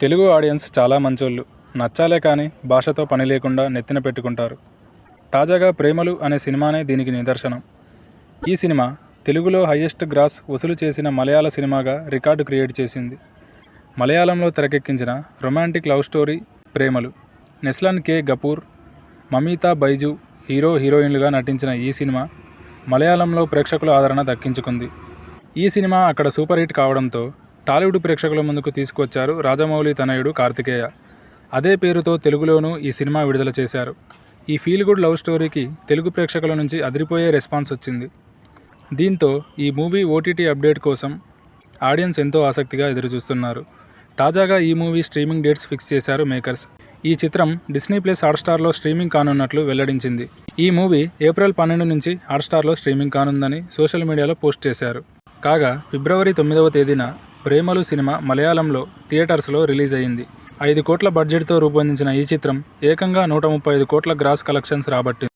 Telugu audience చాలా మంచోళ్ళు. నచ్చాలే కానీ భాషతో పని లేకుండా నెత్తిన పెట్టుకుంటారు. తాజాగా ప్రేమలు అనే సినిమానే దీనికి నిదర్శనం. ఈ సినిమా తెలుగులో హయ్యెస్ట్ గ్రాస్ వసూలు చేసిన మలయాళ సినిమాగా రికార్డు క్రియేట్ చేసింది. మలయాళంలో తెరకెక్కించిన romantic love story Premalu. Naslen K Gafoor Mamitha Baiju hero హీరోయిన్లుగా నటించిన ఈ సినిమా మలయాళంలో ప్రేక్షకుల ఆదరణ దక్కించుకుంది. ఈ సినిమా అక్కడ సూపర్ హిట్ కావడంతో టాలీవుడ్ ప్రేక్షకుల ముందుకు తీసుకొచ్చారు రాజమౌళి తనయుడు కార్తికేయ. అదే పేరుతో తెలుగులోనూ ఈ సినిమా విడుదల చేశారు. ఈ ఫీల్ గుడ్ లవ్ స్టోరీకి తెలుగు ప్రేక్షకుల నుంచి అదిరిపోయే రెస్పాన్స్ వచ్చింది. దీంతో ఈ మూవీ ఓటీటీ అప్డేట్ కోసం ఆడియన్స్ ఎంతో ఆసక్తిగా ఎదురుచూస్తున్నారు. తాజాగా ఈ మూవీ స్ట్రీమింగ్ డేట్స్ ఫిక్స్ చేశారు మేకర్స్. ఈ చిత్రం డిస్నీ ప్లస్ హాట్స్టార్లో స్ట్రీమింగ్ కానున్నట్లు వెల్లడించింది. ఈ మూవీ ఏప్రిల్ పన్నెండు నుంచి హాట్స్టార్లో స్ట్రీమింగ్ కానుందని సోషల్ మీడియాలో పోస్ట్ చేశారు. కాగా ఫిబ్రవరి తొమ్మిదవ తేదీన ప్రేమలు సినిమా మలయాళంలో థియేటర్స్లో రిలీజ్ అయింది ఐదు కోట్ల బడ్జెట్తో రూపొందించిన ఈ చిత్రం ఏకంగా నూట ముప్పై ఐదు కోట్ల గ్రాస్ కలెక్షన్స్ రాబట్టింది.